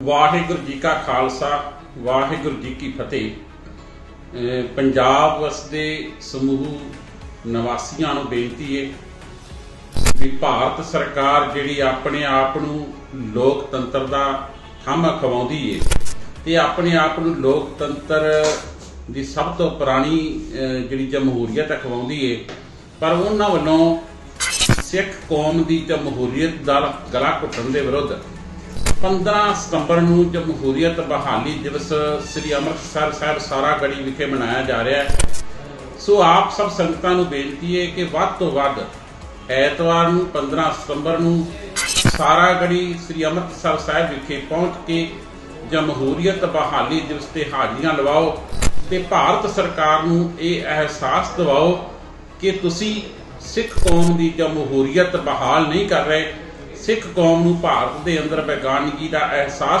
ਵਾਹਿਗੁਰੂ ਜੀ ਕਾ ਖਾਲਸਾ, ਵਾਹਿਗੁਰੂ ਜੀ ਕੀ ਫਤਿਹ। ਪੰਜਾਬ ਵਸਦੇ ਸਮੂਹ ਨਿਵਾਸੀਆਂ ਨੂੰ ਬੇਨਤੀ ਹੈ ਵੀ ਭਾਰਤ ਸਰਕਾਰ ਜਿਹੜੀ ਆਪਣੇ ਆਪ ਨੂੰ ਲੋਕਤੰਤਰ ਦਾ ਥੰਮ ਖਵਾਉਂਦੀ ਹੈ ਤੇ ਆਪਣੇ ਆਪ ਨੂੰ ਲੋਕਤੰਤਰ ਦੀ ਸਭ ਤੋਂ ਪੁਰਾਣੀ ਜਿਹੜੀ ਜਮਹੂਰੀਅਤ ਖਵਾਉਂਦੀ ਹੈ ਪਰ ਉਹਨਾਂ ਵੱਲੋਂ ਸਿੱਖ ਕੌਮ ਦੀ ਜਮਹੂਰੀਅਤ ਦਾ ਗਲਾ ਘੁੱਟਣ ਦੇ ਵਿਰੁੱਧ 15 ਸਤੰਬਰ ਨੂੰ ਜਮਹੂਰੀਅਤ ਬਹਾਲੀ ਦਿਵਸ ਸ੍ਰੀ ਅੰਮ੍ਰਿਤਸਰ ਸਾਹਿਬ ਸਾਰਾਗੜੀ ਵਿਖੇ ਮਨਾਇਆ ਜਾ ਰਿਹਾ ਹੈ, ਸੋ ਆਪ ਸਭ ਸੰਗਤਾਂ ਨੂੰ ਬੇਨਤੀ ਹੈ ਕਿ ਵੱਧ ਤੋਂ ਵੱਧ ਐਤਵਾਰ ਨੂੰ 15 ਸਤੰਬਰ ਨੂੰ ਸਾਰਾਗੜੀ ਸ੍ਰੀ ਅੰਮ੍ਰਿਤਸਰ ਸਾਹਿਬ ਵਿਖੇ ਪਹੁੰਚ ਕੇ ਜਮਹੂਰੀਅਤ ਬਹਾਲੀ ਦਿਵਸ ਤੇ ਹਾਜ਼ਰੀਆਂ ਲਵਾਓ ਤੇ ਭਾਰਤ ਸਰਕਾਰ ਨੂੰ ਇਹ ਅਹਿਸਾਸ ਦਿਵਾਓ ਕਿ ਤੁਸੀਂ ਸਿੱਖ ਕੌਮ ਦੀ ਜਮਹੂਰੀਅਤ ਬਹਾਲ ਨਹੀਂ ਕਰ ਰਹੇ ਸਿੱਖ ਕੌਮ ਨੂੰ ਭਾਰਤ ਦੇ ਅੰਦਰ ਬੇਗਾਨਗੀ ਦਾ ਅਹਿਸਾਸ